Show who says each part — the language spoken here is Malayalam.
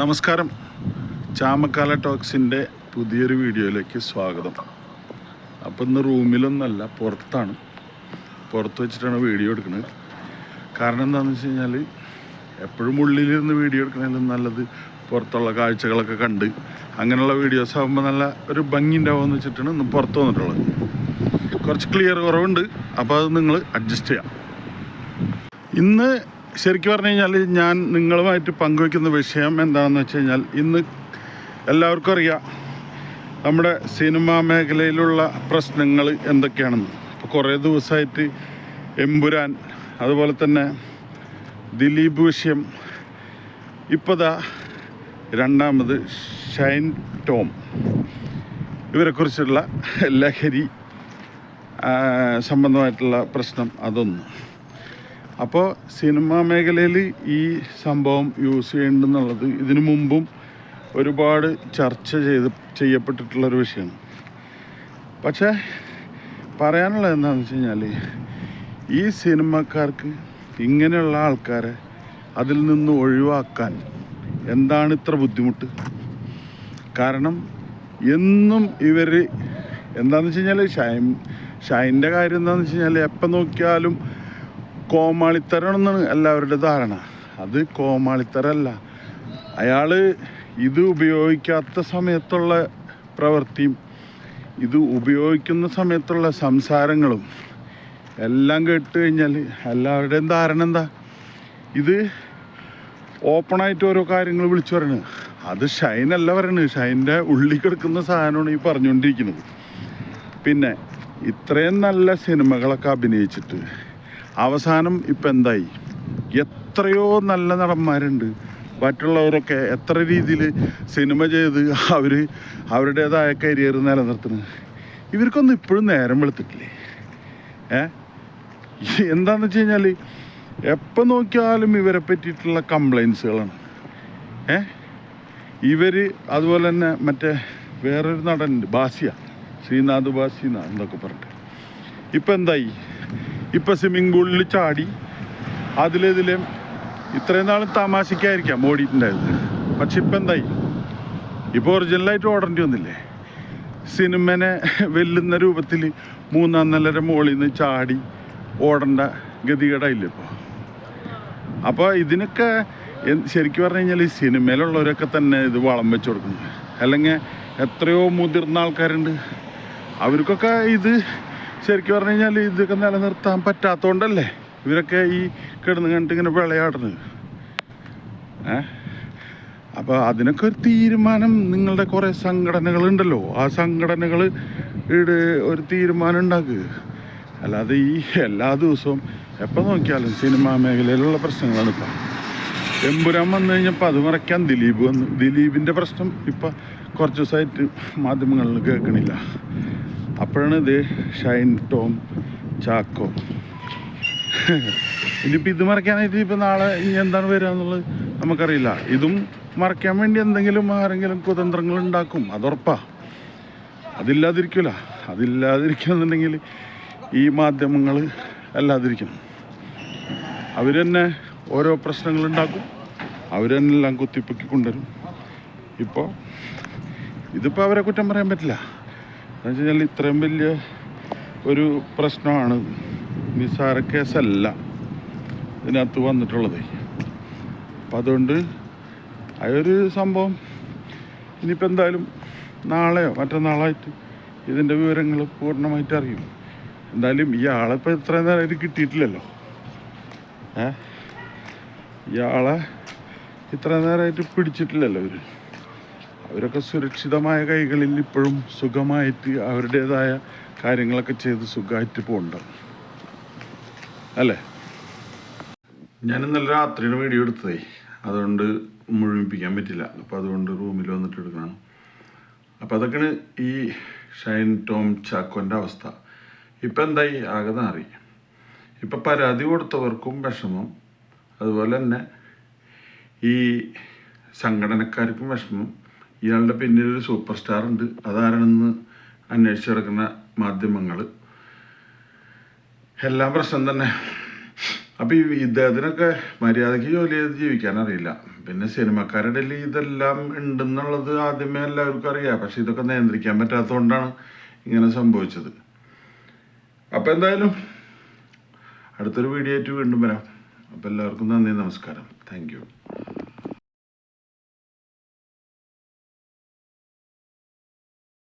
Speaker 1: നമസ്കാരം. ചാമക്കാല ടോക്സിന്റെ പുതിയൊരു വീഡിയോയിലേക്ക് സ്വാഗതം. അപ്പം ഇന്ന് റൂമിലൊന്നല്ല പുറത്താണ്. പുറത്ത് വെച്ചിട്ടാണ് വീഡിയോ എടുക്കുന്നത്. കാരണം എന്താണെന്ന് വെച്ച് കഴിഞ്ഞാൽ എപ്പോഴും ഉള്ളിലിരുന്ന് വീഡിയോ എടുക്കണതിലും നല്ലത് പുറത്തുള്ള കാഴ്ചകളൊക്കെ കണ്ട് അങ്ങനെയുള്ള വീഡിയോസ് ആകുമ്പോൾ നല്ല ഒരു ഭംഗി ഉണ്ടാവുമെന്ന് വെച്ചിട്ടാണ് ഇന്ന് പുറത്ത് വന്നിട്ടുള്ളത്. കുറച്ച് ക്ലിയർ കുറവുണ്ട്. അപ്പോൾ അത് നിങ്ങൾ അഡ്ജസ്റ്റ് ചെയ്യാം. ഇന്ന് ശരിക്കും പറഞ്ഞു കഴിഞ്ഞാൽ ഞാൻ നിങ്ങളുമായിട്ട് പങ്കുവയ്ക്കുന്ന വിഷയം എന്താണെന്ന് വെച്ച് കഴിഞ്ഞാൽ ഇന്ന് എല്ലാവർക്കും അറിയാം നമ്മുടെ സിനിമാ മേഖലയിലുള്ള പ്രശ്നങ്ങൾ എന്തൊക്കെയാണെന്ന്. ഇപ്പോൾ കുറേ ദിവസമായിട്ട് എമ്പുരാൻ അതുപോലെ തന്നെ ദിലീപ് വിഷയം. ഇപ്പോൾ ദാ രണ്ടാമത് ഷൈൻ ടോം. ഇവരെക്കുറിച്ചുള്ള ലഹരി സംബന്ധമായിട്ടുള്ള പ്രശ്നം അതൊന്ന്. അപ്പോൾ സിനിമാ മേഖലയിൽ ഈ സംഭവം യൂസ് ചെയ്യേണ്ടെന്നുള്ളത് ഇതിനു മുമ്പും ഒരുപാട് ചർച്ച ചെയ്ത് ചെയ്യപ്പെട്ടിട്ടുള്ളൊരു വിഷയമാണ്. പക്ഷേ പറയാനുള്ളത് എന്താണെന്ന് വെച്ച് കഴിഞ്ഞാൽ ഈ സിനിമക്കാർക്ക് ഇങ്ങനെയുള്ള ആൾക്കാരെ അതിൽ നിന്ന് ഒഴിവാക്കാൻ എന്താണ് ഇത്ര ബുദ്ധിമുട്ട്? കാരണം എന്നും ഇവർ എന്താണെന്ന് വെച്ച് കഴിഞ്ഞാൽ ഷൈൻ ഷൈന്റെ കാര്യം എന്താണെന്ന് വെച്ച് കഴിഞ്ഞാൽ എപ്പം നോക്കിയാലും കോമാളിത്തരമാണെന്നാണ് എല്ലാവരുടെ ധാരണ. അത് കോമാളിത്തരല്ല. അയാൾ ഇത് ഉപയോഗിക്കാത്ത സമയത്തുള്ള പ്രവൃത്തിയും ഇത് ഉപയോഗിക്കുന്ന സമയത്തുള്ള സംസാരങ്ങളും എല്ലാം കേട്ട് കഴിഞ്ഞാൽ എല്ലാവരുടെയും ധാരണ എന്താ? ഇത് ഓപ്പണായിട്ട് ഓരോ കാര്യങ്ങൾ വിളിച്ചു പറയണത് അത് ഷൈനല്ല പറയണത് ഷൈന്റെ ഉള്ളിൽ കിടക്കുന്ന സാധനമാണ് ഈ പറഞ്ഞുകൊണ്ടിരിക്കുന്നത്. പിന്നെ ഇത്രയും നല്ല സിനിമകളൊക്കെ അഭിനയിച്ചിട്ട് അവസാനം ഇപ്പം എന്തായി? എത്രയോ നല്ല നടന്മാരുണ്ട്. മറ്റുള്ളവരൊക്കെ എത്ര രീതിയിൽ സിനിമ ചെയ്ത് അവർ അവരുടേതായ കരിയർ നിലനിർത്തുന്നത് ഇവർക്കൊന്നും ഇപ്പോഴും നേരം വെളുത്തിട്ടില്ലേ? ഏ? എന്താണെന്ന് വെച്ച് കഴിഞ്ഞാൽ എപ്പോൾ നോക്കിയാലും ഇവരെ പറ്റിയിട്ടുള്ള കംപ്ലൈൻസുകളാണ് ഏ? ഇവർ അതുപോലെ തന്നെ മറ്റേ വേറൊരു നടനുണ്ട് ബാസിയ. ശ്രീനാഥ് ബാസിന എന്നൊക്കെ പറഞ്ഞിട്ട്. ഇപ്പം എന്തായി? ഇപ്പം സ്വിമ്മിങ് പൂളിൽ ചാടി. അതിലിതിലും ഇത്രയും നാളും തമാശക്കായിരിക്കാം ഓടിയിട്ടുണ്ടായിരുന്നു പക്ഷെ ഇപ്പം എന്തായി? ഇപ്പോൾ ഒറിജിനലായിട്ട് ഓടേണ്ടി വന്നില്ലേ? സിനിമനെ വെല്ലുന്ന രൂപത്തിൽ മൂന്നാം നിലര മുകളിൽ നിന്ന് ചാടി ഓടേണ്ട ഗതികേടായില്ല ഇപ്പോൾ അപ്പോൾ ഇതിനൊക്കെ ശരിക്കും പറഞ്ഞു കഴിഞ്ഞാൽ ഈ സിനിമയിലുള്ളവരൊക്കെ തന്നെ ഇത് വളം വെച്ച് കൊടുക്കുന്നത്. അല്ലെങ്കിൽ എത്രയോ മുതിർന്ന ആൾക്കാരുണ്ട്. അവർക്കൊക്കെ ഇത് ശരിക്കും പറഞ്ഞു കഴിഞ്ഞാൽ ഇതൊക്കെ നിലനിർത്താൻ പറ്റാത്തതുകൊണ്ടല്ലേ ഇവരൊക്കെ ഈ കിടന്ന് കണ്ടിട്ട് ഇങ്ങനെ വിളയാടുന്നത്? ഏ? അപ്പോൾ അതിനൊക്കെ ഒരു തീരുമാനം നിങ്ങളുടെ കുറേ സംഘടനകളുണ്ടല്ലോ. ആ സംഘടനകൾ ഒരു തീരുമാനം ഉണ്ടാക്കുക അല്ലാതെ ഈ എല്ലാ ദിവസവും എപ്പോൾ നോക്കിയാലും സിനിമാ മേഖലയിലുള്ള പ്രശ്നങ്ങളാണ് ഇപ്പം. എമ്പുരാൻ വന്നു കഴിഞ്ഞപ്പോൾ അത് മറയ്ക്കാൻ ദിലീപ് വന്നു. ദിലീപിന്റെ പ്രശ്നം ഇപ്പം കുറച്ച് ദിവസമായിട്ട് മാധ്യമങ്ങളിൽ കേൾക്കണില്ല. അപ്പോഴാണ് ഇത് ഷൈൻ ടോം ചാക്കോ. ഇനിയിപ്പോൾ ഇത് മറയ്ക്കാനായിട്ട് ഇപ്പം നാളെ ഇനി എന്താണ് വരിക എന്നുള്ളത് നമുക്കറിയില്ല. ഇതും മറയ്ക്കാൻ വേണ്ടി എന്തെങ്കിലും ആരെങ്കിലും കുതന്ത്രങ്ങൾ ഉണ്ടാക്കും അതുറപ്പാ. അതില്ലാതിരിക്കില്ല അതില്ലാതിരിക്കുന്നുണ്ടെങ്കിൽ ഈ മാധ്യമങ്ങൾ അല്ലാതിരിക്കും. അവർ തന്നെ ഓരോ പ്രശ്നങ്ങൾ ഉണ്ടാക്കും അവർ തന്നെ എല്ലാം കുത്തിപ്പൊക്കി കൊണ്ടുവരും. ഇപ്പോൾ ഇതിപ്പോൾ അവരെ കുറ്റം പറയാൻ പറ്റില്ല. എന്ന് വെച്ച് കഴിഞ്ഞാൽ ഇത്രയും വലിയ ഒരു പ്രശ്നമാണ് നിസ്സാര കേസല്ല ഇതിനകത്ത് വന്നിട്ടുള്ളത്. അപ്പം അതുകൊണ്ട് അതൊരു സംഭവം ഇനിയിപ്പോൾ എന്തായാലും നാളെയോ മറ്റന്നാളായിട്ട് ഇതിന്റെ വിവരങ്ങൾ പൂർണമായിട്ട് അറിയും. എന്തായാലും ഇയാളിപ്പോൾ ഇത്രയും നേരമായിട്ട് കിട്ടിയിട്ടില്ലല്ലോ. ഏ? ഇയാളെ ഇത്ര നേരമായിട്ട് പിടിച്ചിട്ടില്ലല്ലോ അവർ അവരൊക്കെ സുരക്ഷിതമായ കൈകളിൽ ഇപ്പോഴും സുഖമായിട്ട് അവരുടേതായ കാര്യങ്ങളൊക്കെ ചെയ്ത് സുഖമായിട്ട് പോകണ്ട അല്ലേ? ഞാൻ ഇന്നലെ രാത്രിയുടെ വീഡിയോ എടുത്തതേ. അതുകൊണ്ട് മുഴുമിപ്പിക്കാൻ പറ്റില്ല. അപ്പോൾ അതുകൊണ്ട് റൂമിൽ വന്നിട്ട് എടുക്കണം. അപ്പോൾ അതൊക്കെയാണ് ഈ ഷൈൻ ടോം ചാക്കോന്റെ അവസ്ഥ. ഇപ്പം എന്തായി? ആകെ നാറി. ഇപ്പം പരാതി കൊടുത്തവർക്കും വിഷമം. അതുപോലെ തന്നെ ഈ സംഘടനക്കാർക്കും വിഷമം. ഇയാളുടെ പിന്നിൽ ഒരു സൂപ്പർ സ്റ്റാർ ഉണ്ട്. അതാരാണെന്ന് അന്വേഷിച്ച് കിടക്കുന്ന മാധ്യമങ്ങൾ. എല്ലാം പ്രശ്നം തന്നെ. അപ്പോൾ ഈ ഇദ്ദേഹത്തിനൊക്കെ മര്യാദയ്ക്ക് ജോലി ചെയ്ത് ജീവിക്കാൻ അറിയില്ല. പിന്നെ സിനിമക്കാരുടെ ഇതെല്ലാം ഉണ്ടെന്നുള്ളത് ആദ്യമേ എല്ലാവർക്കും അറിയാം. പക്ഷെ ഇതൊക്കെ നിയന്ത്രിക്കാൻ പറ്റാത്തതുകൊണ്ടാണ് ഇങ്ങനെ സംഭവിച്ചത്. അപ്പം എന്തായാലും അടുത്തൊരു വീഡിയോ ആയിട്ട് വീണ്ടും വരാം. അപ്പം എല്ലാവർക്കും നന്ദി നമസ്കാരം. താങ്ക്